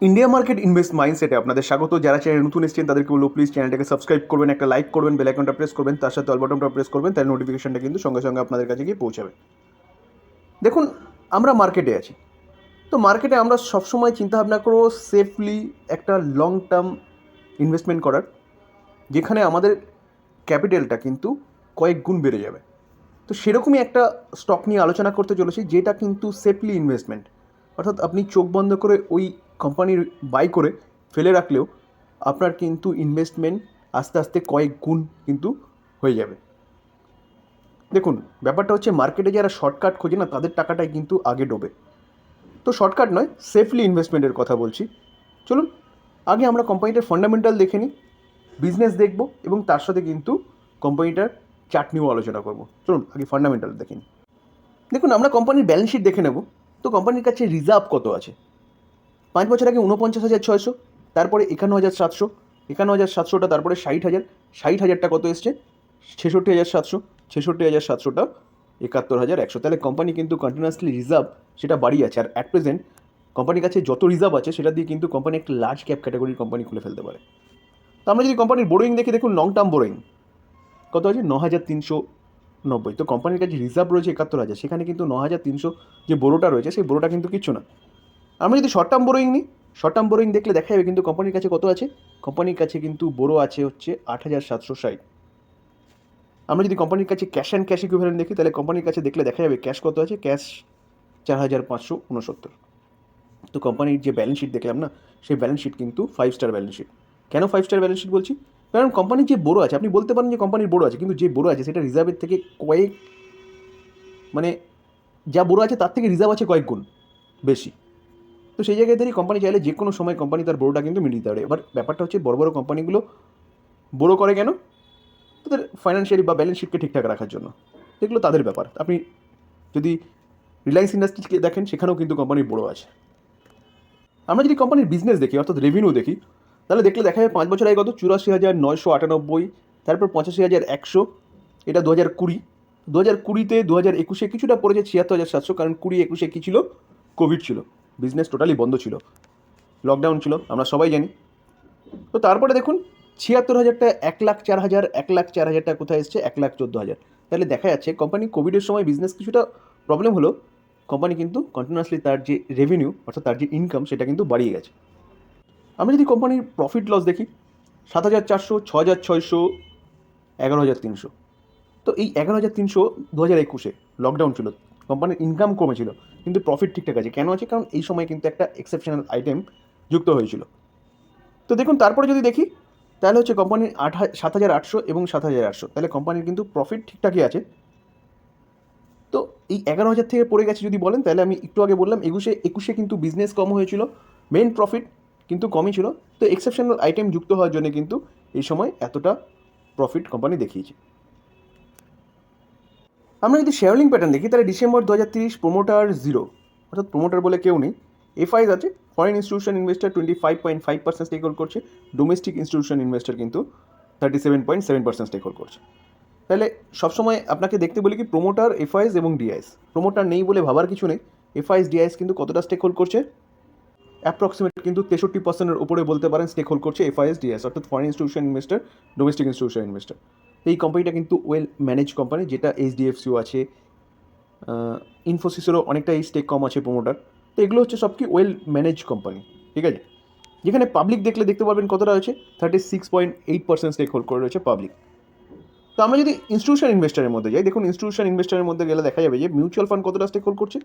India market invest মাইন্ডসেটে আপনাদের স্বাগত। যারা চ্যানেল নতুন এসেছেন, তাদেরকে বলব প্লিজ চ্যানেলটাকে সাবস্ক্রাইব করবেন, একটা লাইক করবেন বেল আইকনটা প্রেস করবেন, তার সাথে অল বাটনটা প্রেস করবেন তার নোটিফিকেশনটা কিন্তু সঙ্গে সঙ্গে আপনাদের কাছে গিয়ে পৌঁছাবে। দেখুন, আমরা মার্কেটে আছি। তো মার্কেটে আমরা সবসময় চিন্তাভাবনা করব সেফলি একটা লং টার্ম ইনভেস্টমেন্ট করার, যেখানে আমাদের ক্যাপিটালটা কিন্তু কয়েক গুণ বেড়ে যাবে। তো সেরকমই একটা স্টক নিয়ে আলোচনা করতে চলেছি, যেটা কিন্তু সেফলি ইনভেস্টমেন্ট অর্থাৎ আপনি চোখ বন্ধ করে ওই কোম্পানির বাই করে ফেলে রাখলেও আপনার কিন্তু ইনভেস্টমেন্ট আস্তে আস্তে কয়েক গুণ কিন্তু হয়ে যাবে। দেখুন, ব্যাপারটা হচ্ছে মার্কেটে যারা শর্টকাট খোঁজে না, তাদের টাকাটাই কিন্তু আগে ডোবে। তো শর্টকাট নয় সেফলি ইনভেস্টমেন্টের কথা বলছি। চলুন, আগে আমরা কোম্পানিটার ফান্ডামেন্টাল দেখে নিই বিজনেস দেখব এবং তার সাথে কিন্তু কোম্পানিটার চার্ট নিয়েও আলোচনা করব। চলুন, আগে ফান্ডামেন্টাল দেখে নিই। দেখুন, আমরা কোম্পানির ব্যালেন্স শিট দেখে নেব। তো কোম্পানির কাছে রিজার্ভ কত আছে? পাঁচ বছর আগে উনপঞ্চাশ হাজার ছয়শো, তারপরে একান্ন হাজার সাতশো, একান্ন হাজার সাতশোটা, তারপরে ষাট হাজার, ষাট হাজারটা কত এসছে? ছেষট্টি হাজার সাতশো, ছেষট্টি হাজার সাতশোটা, একাত্তর হাজার একশো। তাহলে কোম্পানি কিন্তু কন্টিনিউয়াসলি রিজার্ভ সেটা বাড়িয়ে আছে। আর অ্যাট প্রেজেন্ট কোম্পানির কাছে যত রিজার্ভ আছে, সেটা দিয়ে কিন্তু কোম্পানি একটা লার্জ ক্যাপ ক্যাটাগরির কোম্পানি খুলে ফেলতে পারে। তো আমরা যদি কোম্পানির বোরোয়িং দেখি, দেখুন লং টার্ম বোরোয়িং কত আছে? ন হাজার তিনশো নব্বই। তো কোম্পানির কাছে রিজার্ভ রয়েছে একাত্তর হাজার। সেখানে কিন্তু ন হাজার তিনশো যে বোরোটা রয়েছে, সেই বোরোটা কিন্তু কিচ্ছু না। আমরা যদি শর্ট টার্ম বোরোয়িং নিই শর্ট টার্ম বোরোয়িং দেখলে দেখা যাবে কিন্তু কোম্পানির কাছে কত আছে? কোম্পানির কাছে কিন্তু বোরো আছে হচ্ছে আট হাজার সাতশো ষাট। আমরা যদি কোম্পানির কাছে ক্যাশ অ্যান্ড ক্যাশ ইকুইভ্যালেন্ট দেখি, তাহলে কোম্পানির কাছে দেখলে দেখা যাবে ক্যাশ কত আছে? ক্যাশ চার হাজার পাঁচশো উনসত্তর তো কোম্পানির যে ব্যালেন্স শিট দেখলাম না, সেই ব্যালেন্স শিট কিন্তু ফাইভ স্টার ব্যালেন্স শিট কেন ফাইভ স্টার ব্যালেন্স শিট বলছি? কারণ কোম্পানির যে বড়ো আছে, আপনি বলতে পারেন যে কোম্পানির বড়ো আছে, কিন্তু যে বড়ো আছে, সেটা রিজার্ভের থেকে কয়েক মানে যা বড়ো আছে, তার থেকে রিজার্ভ আছে কয়েক গুণ বেশি। তো সেই জায়গায় দাঁড়িয়ে কোম্পানি চাইলে যে কোনো সময় কোম্পানি তার বড়োটা কিন্তু মিটিয়ে দিতে পারে। এবার ব্যাপারটা হচ্ছে বড় বড় কোম্পানিগুলো বড়ো করে কেন? তাদের ফাইন্যান্সিয়ালি বা ব্যালেন্স শিটকে ঠিকঠাক রাখার জন্য। এগুলো তাদের ব্যাপার। আপনি যদি রিলায়েন্স ইন্ডাস্ট্রিজকে দেখেন, সেখানেও কিন্তু কোম্পানির বড়ো আছে। আমরা যদি কোম্পানির বিজনেস দেখি, অর্থাৎ রেভিনিউ দেখি, তাহলে দেখলে দেখা যায় পাঁচ বছর আগে কত? চুরাশি হাজার নয়শো আটানব্বই, তারপর পঁচাশি হাজার একশো, এটা দু হাজার কুড়ি। দু হাজার কুড়িতে দু হাজার একুশে কিছুটা পড়েছে ছিয়াত্তর হাজার সাতশো, কারণ কুড়ি একুশে কী ছিল? কোভিড ছিল। বিজনেস টোটালি বন্ধ ছিল। লকডাউন ছিল, আমরা সবাই জানি। তো তারপরে দেখুন, ছিয়াত্তর হাজারটা, এক লাখ চার হাজার, এক লাখ চার হাজারটা কোথায় এসছে? এক লাখ চোদ্দ হাজার। তাহলে দেখা যাচ্ছে কোম্পানি কোভিডের সময় বিজনেস কিছুটা প্রবলেম হলো। কোম্পানি কিন্তু কন্টিনিউয়াসলি তার যে রেভিনিউ অর্থাৎ তার যে ইনকাম সেটা কিন্তু বাড়িয়ে গেছে। আমরা যদি কোম্পানির প্রফিট লস দেখি, সাত হাজার চারশো ছ হাজার ছয়শো, এগারো হাজার তিনশো। তো এই এগারো হাজার তিনশো দু হাজার একুশে লকডাউন ছিল। কোম্পানির ইনকাম কমেছিল, কিন্তু প্রফিট ঠিকঠাক আছে। কেন আছে? কারণ এই সময় কিন্তু একটা এক্সেপশনাল আইটেম যুক্ত হয়েছিল। তো দেখুন, তারপরে যদি দেখি, তাহলে হচ্ছে কোম্পানির আট সাত হাজার আটশো এবং সাত হাজার আটশো। তাহলে কোম্পানির কিন্তু প্রফিট ঠিকঠাকই আছে। তো এই এগারো হাজার থেকে পড়ে গেছে যদি বলেন, তাহলে আমি একটু আগে বললাম, একুশে একুশে কিন্তু বিজনেস কম হয়েছিল মেন প্রফিট কিন্তু কমই ছিল। তো এক্সেপশনাল আইটেম যুক্ত হওয়ার জন্য কিন্তু এই সময় এতটা প্রফিট কোম্পানি দেখিয়েছে। আমরা যদি শেয়ারলিং প্যাটার্ন দেখি, তাহলে ডিসেম্বর দু হাজার তিরিশ প্রোমোটার জিরো অর্থাৎ প্রোমোটার বলে কেউ নেই। এফআইজ আছে foreign institution investor twenty five point five percent stake hold করছে ডোমেস্টিক ইনস্টিটিউশন ইনভেস্টার কিন্তু thirty seven point seven percent stake hold করছে। তাহলে সবসময় আপনাকে দেখতে বলি কি প্রোমোটার এফআইএস এবং ডিআইএস প্রোমোটার নেই বলে ভাবার কিছু নেই এফআইএস ডিআইএস কিন্তু কতটা স্টেক হোল্ড করছে? অ্যাপ্রক্সিমেট কিন্তু তেষট্টি পার্সেন্টের উপরে বলতে পারেন স্টেক হোল্ড করছে এফআইএস ডিএস অর্থাৎ foreign institution investor domestic institution investor এই কোম্পানিটা কিন্তু ওয়েল ম্যানেজ কোম্পানি যেটা এইচডিএফসিও আছে ইনফোসিসেরও অনেকটা এই স্টেক কম আছে প্রোমোটার তো এগুলো হচ্ছে সব কি ওয়েল ম্যানেজ কোম্পানি ঠিক আছে? যেখানে পাবলিক দেখলে দেখতে পারবেন কতটা রয়েছে? Thirty six point eight percent stake hold করে রয়েছে পাবলিক তো আমরা যদি ইনস্টিটিউশন ইনভেস্টারের মধ্যে যাই, দেখুন ইনস্টিটিউশন ইনভেস্টারের মধ্যে গেলে দেখা যাবে যে মিউচুয়াল ফান্ড কতটা স্টেক হোল্ড করছে?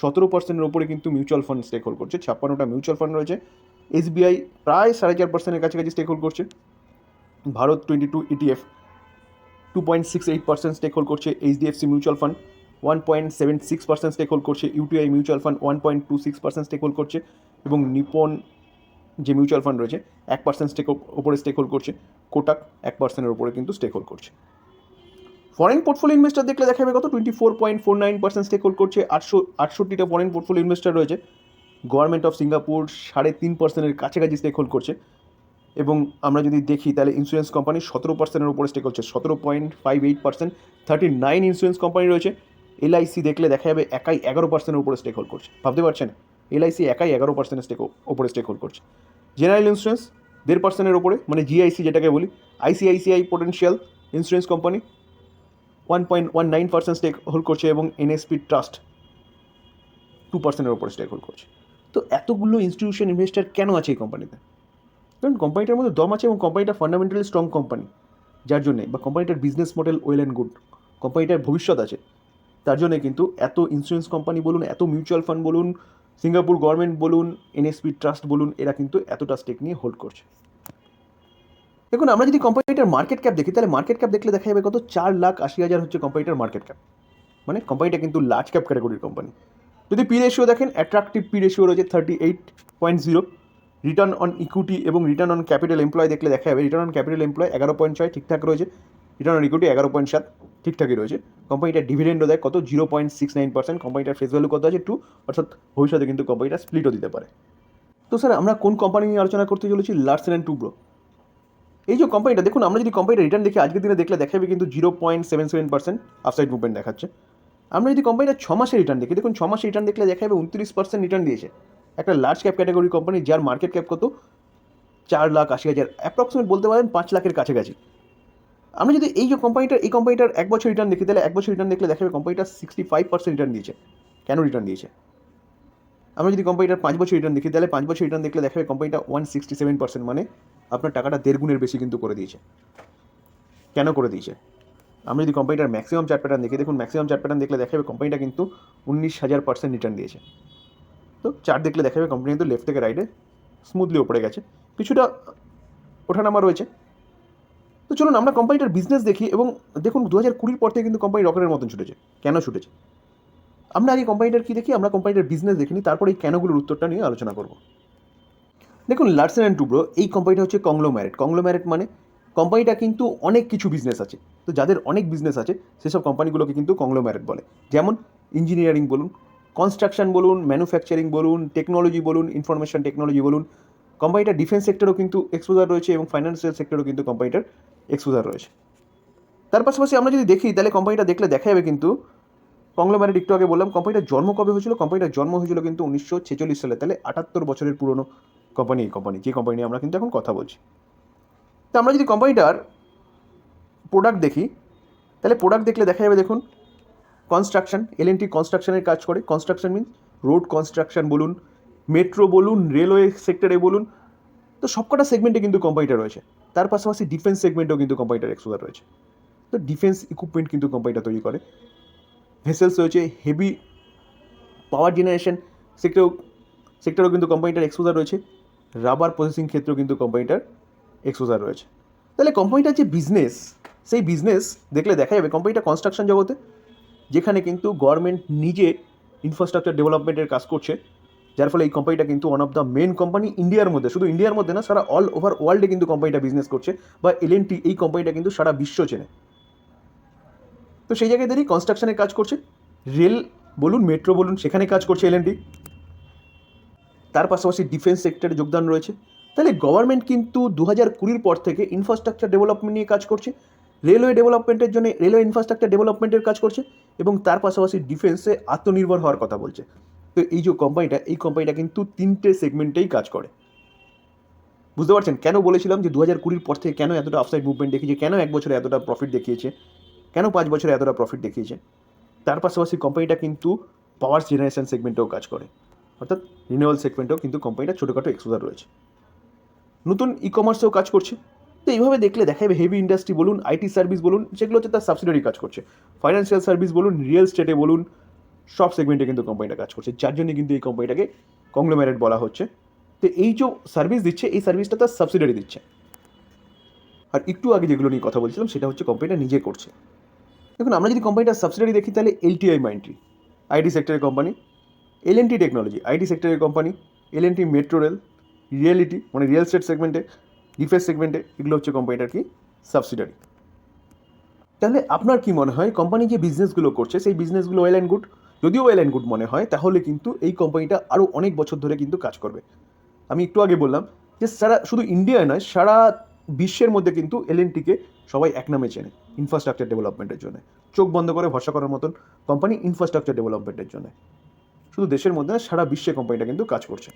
সতেরো পার্সেন্টের উপরে কিন্তু মিউচুয়াল ফান্ড স্টেক হোল্ড করছে, ছাপ্পান্নটা মিউচুয়াল ফান্ড রয়েছে। এসবিআই প্রায় সাড়ে চার পার্সেন্টের কাছাকাছি স্টেক হোল্ড করছে। Bharat twenty two ETF two point six eight percent stake hold করছে HDFC mutual fund one point seven six percent stake hold করছে UTI mutual fund one point two six percent stake hold করছে এবং Nippon যে mutual fund রয়েছে, এক percent stake ওপরে stake hold করছে, কোটাক এক পার্সেন্টের উপরে কিন্তু স্টেক হোল্ড করছে। ফরেন পোর্টফোলিও ইনভেস্টার দেখলে দেখা যাবে কত? Twenty four point four nine percent stake hold করছে, আটশো আটষট্টিটা ফরেন পোর্টফোলিও ইনভেস্টার রয়েছে গভর্নমেন্ট অফ সিঙ্গাপুর সাড়ে তিন পার্সেন্টের কাছাকাছি স্টেক হোল্ড করছে। এবং আমরা যদি দেখি তাহলে ইন্স্যুরেন্স কোম্পানি সতেরো পার্সেন্টের উপরে স্টেক হচ্ছে সতেরো point five eight percent thirty nine insurance company রয়েছে এলআইসি দেখলে দেখা যাবে একাই এগারো পার্সেন্টের উপরে স্টেক হোল্ড করছে। ভাবতে পারছেন? এলআইসি একাই এগারো পার্সেন্ট স্টেক ওপরে স্টেক হোল্ড করছে। জেনারেল ইন্স্যুরেন্স দেড় পার্সেন্টের ওপরে মানে জিআইসি যেটাকে বলি ICICI potential insurance company one point one nine percent stake hold করছে এবং এনএসপি ট্রাস্ট টু পার্সেন্টের ওপরে স্টেক হোল্ড করছে। তো এতগুলো ইনস্টিটিউশন ইনভেস্টার কেন আছে এই কোম্পানিতে কারণ কোম্পানিটার মধ্যে দম আছে এবং কোম্পানিটা ফান্ডামেন্টালি স্ট্রং কোম্পানি যার জন্যে বা কোম্পানিটার business model well and good কোম্পানিটার ভবিষ্যৎ আছে। তার জন্যে কিন্তু এত ইন্স্যুরেন্স কোম্পানি বলুন, এত মিউচুয়াল ফান্ড বলুন সিঙ্গাপুর গভর্নমেন্ট বলুন এনএসপি ট্রাস্ট বলুন, এরা কিন্তু এতটা স্টেক নিয়ে হোল্ড করছে। দেখুন, আমরা যদি কোম্পানিটার মার্কেট ক্যাপ দেখি, তাহলে মার্কেট ক্যাপ দেখলে দেখা যাবে কত? চার লাখ আশি হাজার হচ্ছে কোম্পানিটার মার্কেট ক্যাপ মানে কোম্পানিটা কিন্তু লার্জ ক্যাপ ক্যাটাগরির কোম্পানি যদি পি রেশিও দেখেন অ্যাট্রাকটিভ পি রেশিও রয়েছে thirty eight point zero return on equity এবং রিটার্ন অন ক্যাপিটাল এমপ্লয় দেখলে দেখা যাবে রিটার্ন অন ক্যাপিটাল এমপ্লয় এগারো পয়েন্ট ছয়, ঠিকঠাক রয়েছে। রিটার্ন অন ইকুইটি এগারো পয়েন্ট সাত, ঠিকঠাকই রয়েছে। কোম্পানিটা ডিভিডেন্ডও দেয় কত? Zero point six nine percent কোম্পানিটার face value কত আছে? টু অর্থাৎ ভবিষ্যতে কিন্তু কোম্পানিটা স্প্লিটও দিতে পারে। তো স্যার আমরা কোন কোম্পানি নিয়ে আলোচনা করতে চলেছি? লার্সেন অ্যান্ড টুব্রো এই যে কোম্পানিটা দেখুন, আমরা যদি কোম্পানিটা রিটার্ন দেখি, আজকের দিনে দেখলে দেখাবে কিন্তু zero point seven seven percent upside movement দেখাচ্ছে। আমরা যদি কোম্পানিটা ছ মাসের রিটার্ন দেখি, দেখুন ছ মাসের রিটার্ন দেখলে দেখা যাবে উনত্রিশ পার্সেন্ট রিটার্ন দিয়েছে। একটা লার্জ ক্যাপ ক্যাটাগরি কোম্পানি যার মার্কেট ক্যাপ কত? চার লাখ আশি হাজার। অ্যাপ্রক্সিমেট বলতে পারেন পাঁচ লাখের কাছাকাছি। আমরা যদি এই যে কোম্পানিটার এই কোম্পানিটার এক বছর রিটার্ন দেখি, তাহলে এক বছর রিটার্ন দেখলে দেখা যাবে কোম্পানিটা সিক্সটি ফাইভ পার্সেন্ট রিটার্ন দিয়েছে। কেন রিটার্ন দিয়েছে? আমরা যদি কোম্পানিটার পাঁচ বছর রিটার্ন দেখি, তাহলে পাঁচ বছর রিটার্ন দেখলে দেখা যাবে কোম্পানিটা ওয়ান সিক্সটি সেভেন পার্সেন্ট মানে আপনার টাকাটা দেড় গুণের বেশি কিন্তু করে দিয়েছে। কেন করে দিয়েছে? আমরা যদি কোম্পানিটার ম্যাক্সিমাম চার্ট প্যাটার্ন দেখি, দেখুন ম্যাক্সিমাম চার্ট প্যাটার্ন দেখলে দেখা যাবে কোম্পানিটা কিন্তু উনিশ হাজার পার্সেন্ট রিটার্ন দিয়েছে। তো চার দেখলে দেখা যাবে কোম্পানি কিন্তু লেফট থেকে রাইটে স্মুথলি ওপরে গেছে। কিছুটা ওঠানামা রয়েছে। তো চলুন আমরা কোম্পানিটার বিজনেস দেখি এবং দেখুন দু হাজার কুড়ির পর থেকে কিন্তু কোম্পানি রকেটের মতন ছুটেছে। কেন ছুটেছে? আমরা আগে কোম্পানিটার কী দেখি? আমরা কোম্পানিটার বিজনেস দেখিনি, তারপরে এই কেনগুলোর উত্তরটা নিয়ে আলোচনা করব। দেখুন লার্সেন অ্যান্ড টুব্রো এই কোম্পানিটা হচ্ছে কংলোম্যারেট কংলোম্যারেট মানে কোম্পানিটা কিন্তু অনেক কিছু বিজনেস আছে। তো যাদের অনেক বিজনেস আছে, সেসব কোম্পানিগুলোকে কিন্তু কংলোম্যারেট বলে। যেমন ইঞ্জিনিয়ারিং বলুন কনস্ট্রাকশন বলুন ম্যানুফ্যাকচারিং বলুন টেকনোলজি বলুন ইনফরমেশন টেকনোলজি বলুন কোম্পানিটা ডিফেন্স সেক্টরও কিন্তু এক্সপোজার রয়েছে এবং ফাইন্যান্সিয়াল সেক্টরও কিন্তু কোম্পানিটার এক্সপোজার রয়েছে। তার পাশাপাশি আমরা যদি দেখি, তাহলে কোম্পানিটা দেখলে দেখা যাবে কিন্তু কংলোম্যারেট একটু আগে বললাম কোম্পানিটার জন্ম কবে হয়েছিল? কোম্পানিটার জন্ম হয়েছিল কিন্তু উনিশশো ছেচল্লিশ সালে। তাহলে আটাত্তর বছরের পুরনো কোম্পানি এই কোম্পানি যে কোম্পানি আমরা কিন্তু এখন কথা বলছি। তো আমরা যদি কোম্পানিটার প্রোডাক্ট দেখি, তাহলে প্রোডাক্ট দেখলে দেখা যাবে দেখুন কনস্ট্রাকশন এল এন টি কনস্ট্রাকশনের কাজ করে। কনস্ট্রাকশন মিনস রোড কনস্ট্রাকশন বলুন মেট্রো বলুন রেলওয়ে সেক্টরে বলুন, তো সবকটা সেগমেন্টে কিন্তু কোম্পানিটা রয়েছে। তার পাশাপাশি ডিফেন্স সেগমেন্টেও কিন্তু কোম্পানিটার এক্সপোজার রয়েছে। তো ডিফেন্স ইকুইপমেন্ট কিন্তু কোম্পানিটা তৈরি করে। ভেসেলস রয়েছে হেভি পাওয়ার জেনারেশন সেক্টরেও সেক্টরেও কিন্তু কোম্পানিটার এক্সপোজার রয়েছে। রাবার প্রসেসিং ক্ষেত্রেও কিন্তু কোম্পানিটার এক্সপোজার রয়েছে। তাহলে কোম্পানিটার যে বিজনেস সেই বিজনেস দেখলে দেখা যাবে কোম্পানিটা কনস্ট্রাকশন জগতে যেখানে কিন্তু গভর্নমেন্ট নিজে ইনফ্রাস্ট্রাকচার ডেভেলপমেন্টের কাজ করছে, যার ফলে এই কোম্পানিটা কিন্তু one of the main company ইন্ডিয়ার মধ্যে। শুধু ইন্ডিয়ার মধ্যে না, সারা অল ওভার ওয়ার্ল্ডে কিন্তু কোম্পানিটা বিজনেস করছে, বা এল এই কোম্পানিটা কিন্তু সারা বিশ্ব চেনে। তো সেই জায়গায় দাঁড়িয়ে কনস্ট্রাকশনের কাজ করছে রেল বলুন মেট্রো বলুন, সেখানে কাজ করছে এল তার পাশাপাশি ডিফেন্স সেক্টরে যোগদান রয়েছে। তাহলে গভর্নমেন্ট কিন্তু দু হাজার কুড়ির পর থেকে ইনফ্রাস্ট্রাকচার ডেভেলপমেন্ট নিয়ে কাজ করছে রেলওয়ে ডেভেলপমেন্টের জন্য রেলওয়ে ইনফ্রাস্ট্রাকচার ডেভেলপমেন্টের কাজ করছে এবং তার পাশাপাশি ডিফেন্সে আত্মনির্ভর হওয়ার কথা বলছে। তো এই যে কোম্পানিটা এই কোম্পানিটা কিন্তু তিনটে সেগমেন্টেই কাজ করে। বুঝতে পারছেন? কেন বলেছিলাম যে দু হাজার কুড়ির পর থেকে কেন এতটা আফসাইড মুভমেন্ট দেখিয়েছে? কেন এক বছরে এতটা প্রফিট দেখিয়েছে? কেন পাঁচ বছরে এতটা প্রফিট দেখিয়েছে? তার পাশাপাশি কোম্পানিটা কিন্তু পাওয়ার জেনারেশন সেগমেন্টেও কাজ করে। অর্থাৎ রিনিউয়াল সেগমেন্টেও কিন্তু কোম্পানিটা ছোটোখাটো এক্সপোজার রয়েছে। নতুন ই কমার্সেও কাজ করছে। তো এইভাবে দেখলে দেখা যাবে হেভি ইন্ডাস্ট্রি বলুন আইটি সার্ভিস বলুন সেগুলো হচ্ছে তার সাবসিডারি কাজ করছে। ফাইন্যান্সিয়াল সার্ভিস বলুন রিয়েল স্টেটে বলুন, সব সেগমেন্টে কিন্তু কোম্পানিটা কাজ করছে। যার জন্য কিন্তু এই কোম্পানিটাকে কংগ্লোম্যারেট বলা হচ্ছে। তো এই যে সার্ভিস দিচ্ছে, এই সার্ভিসটা তার সাবসিডারি দিচ্ছে। আর একটু আগে যেগুলো নিয়ে কথা বলছিলাম, সেটা হচ্ছে কোম্পানিটা নিজে করছে। দেখুন, আমরা যদি কোম্পানিটার সাবসিডারি দেখি, তাহলে এলটিআই মাইন্ট্রি আইটি সেক্টরের কোম্পানি এল টেকনোলজি আইটি সেক্টরের company L metro rail realty মানে রিয়েল স্টেট সেগমেন্টে ডিফেন্স সেগমেন্টে এগুলো হচ্ছে কোম্পানিটার কি? সাবসিডারি তাহলে আপনার কি মনে হয় কোম্পানি যে বিজনেসগুলো করছে, সেই বিজনেসগুলো ওয়েল অ্যান্ড গুড যদিও ওয়েল অ্যান্ড গুড মনে হয়, তাহলে কিন্তু এই কোম্পানিটা আরও অনেক বছর ধরে কিন্তু কাজ করবে। আমি একটু আগে বললাম যে সারা, শুধু ইন্ডিয়ায় নয়, সারা বিশ্বের মধ্যে কিন্তু এল সবাই এক নামে চেনে ইনফ্রাস্ট্রাকচার ডেভেলপমেন্টের জন্য। চোখ বন্ধ করে ভরসা করার মতন কোম্পানি ইনফ্রাস্ট্রাকচার ডেভেলপমেন্টের জন্য। শুধু দেশের মধ্যে না সারা বিশ্বে কোম্পানিটা কিন্তু কাজ করছে।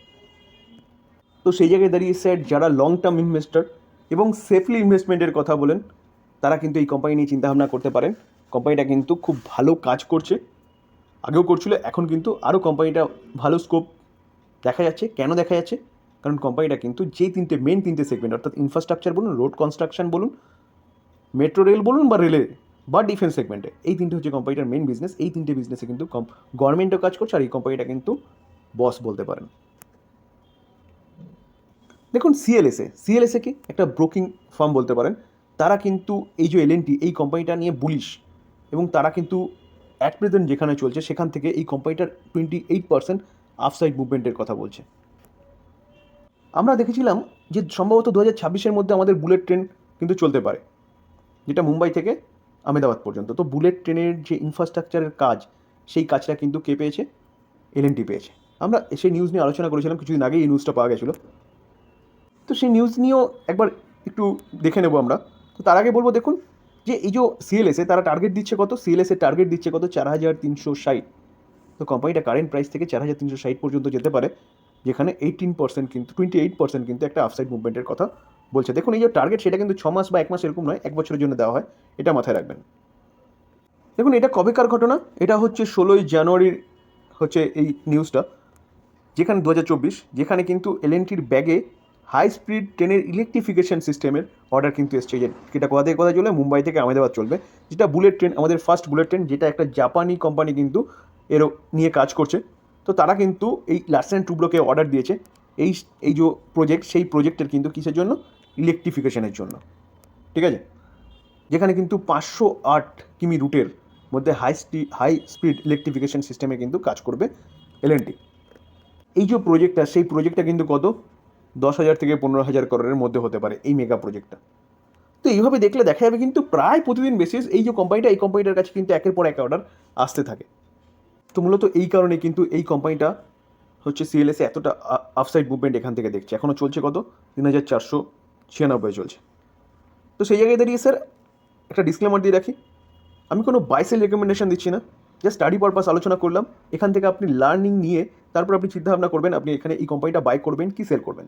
তো সেই জায়গায় দাঁড়িয়ে স্যার যারা লং টার্ম ইনভেস্টর এবং সেফলি ইনভেস্টমেন্টের কথা বলেন, তারা কিন্তু এই কোম্পানি নিয়ে চিন্তাভাবনা করতে পারেন। কোম্পানিটা কিন্তু খুব ভালো কাজ করছে। আগেও করছিল, এখন কিন্তু আরও কোম্পানিটা ভালো স্কোপ দেখা যাচ্ছে। কেন দেখা যাচ্ছে? কারণ কোম্পানিটা কিন্তু যেই তিনটে মেন তিনটে সেগমেন্ট অর্থাৎ ইনফ্রাস্ট্রাকচার বলুন রোড কনস্ট্রাকশন বলুন মেট্রো রেল বলুন বা রেলে বা ডিফেন্স সেগমেন্টে এই তিনটে হচ্ছে কোম্পানিটার মেন বিজনেস এই তিনটে বিজনেসে কিন্তু গভর্নমেন্টও কাজ করছে আর এই কোম্পানিটা কিন্তু বস বলতে পারেন। দেখুন সিএলএসএ সিএলএসএ কি একটা ব্রোকিং ফার্ম বলতে পারেন, তারা কিন্তু এই যে এলএনটি এই কোম্পানিটা নিয়ে বুলিশ এবং তারা কিন্তু অ্যাট প্রেজেন্ট যেখানে চলছে, সেখান থেকে এই কোম্পানিটার টোয়েন্টি এইট পার্সেন্ট আফসাইড মুভমেন্টের কথা বলছে। আমরা দেখেছিলাম যে সম্ভবত দু হাজার ছাব্বিশের মধ্যে আমাদের বুলেট ট্রেন কিন্তু চলতে পারে, যেটা মুম্বাই থেকে আহমেদাবাদ পর্যন্ত। তো বুলেট ট্রেনের যে ইনফ্রাস্ট্রাকচারের কাজ, সেই কাজটা কিন্তু কে পেয়েছে? এলএনটি পেয়েছে। আমরা সেই নিউজ নিয়ে আলোচনা করেছিলাম, কিছুদিন আগেই এই নিউজটা পাওয়া গেছিল। তো সেই নিউজ নিয়েও একবার একটু দেখে নেব আমরা। তো তার আগে বলব দেখুন যে এই যে সিএলএসে তারা টার্গেট দিচ্ছে কত? সিএলএসে টার্গেট দিচ্ছে কত? চার হাজার তিনশো ষাট। তো কোম্পানিটা কারেন্ট প্রাইস থেকে চার হাজার তিনশো ষাট পর্যন্ত যেতে পারে, যেখানে এইটিন পার্সেন্ট কিন্তু টোয়েন্টি এইট পার্সেন্ট কিন্তু একটা আফসাইড মুভমেন্টের কথা বলছে। দেখুন, এই যে টার্গেট সেটা কিন্তু ছ মাস বা এক মাস এরকম নয়, এক বছরের জন্য দেওয়া হয়, এটা মাথায় রাখবেন। দেখুন, এটা কবেকার ঘটনা? এটা হচ্ছে ষোলোই জানুয়ারির হচ্ছে এই নিউজটা যেখানে দু হাজার চব্বিশ, যেখানে কিন্তু এলএনটির ব্যাগে হাই স্পিড ট্রেনের ইলেকট্রিফিকেশন সিস্টেমের অর্ডার কিন্তু এসছে। যেটা কোথা থেকে কোথায় চলবে? মুম্বাই থেকে আহমেদাবাদ চলবে। যেটা বুলেট ট্রেন আমাদের ফার্স্ট বুলেট ট্রেন যেটা একটা জাপানি কোম্পানি কিন্তু এর নিয়ে কাজ করছে। তো তারা কিন্তু এই লার্সেন টুবলোকে অর্ডার দিয়েছে। এই এই যে প্রজেক্ট সেই প্রজেক্টের কিন্তু কিসের জন্য? ইলেকট্রিফিকেশনের জন্য। ঠিক আছে? যেখানে কিন্তু পাঁচশো আট কিমি রুটের মধ্যে হাই স্পি হাই স্পিড ইলেকট্রিফিকেশন সিস্টেমে কিন্তু কাজ করবে এলএনটি এই যে প্রজেক্টটা সেই প্রজেক্টটা কিন্তু কত? দশ হাজার থেকে পনেরো হাজার করোড়ের মধ্যে হতে পারে এই মেগা প্রজেক্টটা তো এইভাবে দেখলে দেখা যাবে কিন্তু প্রায় প্রতিদিন বেসিস এই যে কোম্পানিটা এই কোম্পানিটার কাছে কিন্তু একের পর এক অর্ডার আসতে থাকে। তো মূলত এই কারণে কিন্তু এই কোম্পানিটা হচ্ছে সিএলএসে এতটা আফসাইড মুভমেন্ট এখান থেকে দেখছে। এখনও চলছে কত? তিন হাজার চারশো ছিয়ানব্বই চলছে। তো সেই জায়গায় দাঁড়িয়ে স্যার একটা ডিসক্লেমার দিয়ে রাখি। আমি কোনো বাইসেল রেকমেন্ডেশন দিচ্ছি না। জাস্ট স্টাডি পারপাস আলোচনা করলাম। এখান থেকে আপনি লার্নিং নিয়ে তারপর আপনি চিন্তাভাবনা করবেন, আপনি এখানে এই কোম্পানিটা বাই করবেন, কি সেল করবেন?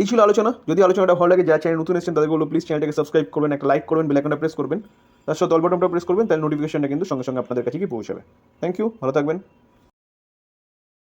এই ছিল আলোচনা। যদি আলোচনাটা ভালো লাগে যা চ্যানেল নতুন এসেছেন তাদের বলব প্লিজ চ্যানেলটাকে সাবস্ক্রাইব করবেন, একটা লাইক করবেন বেলাইকনটা প্রেস করবেন। তার সাথে অল বাটনটা প্রেস করবেন, তাহলে নোটিফিকেশনটা কিন্তু সঙ্গে সঙ্গে আপনাদের কাছে গিয়ে পৌঁছাবে। থ্যাংক ইউ ভালো থাকবেন।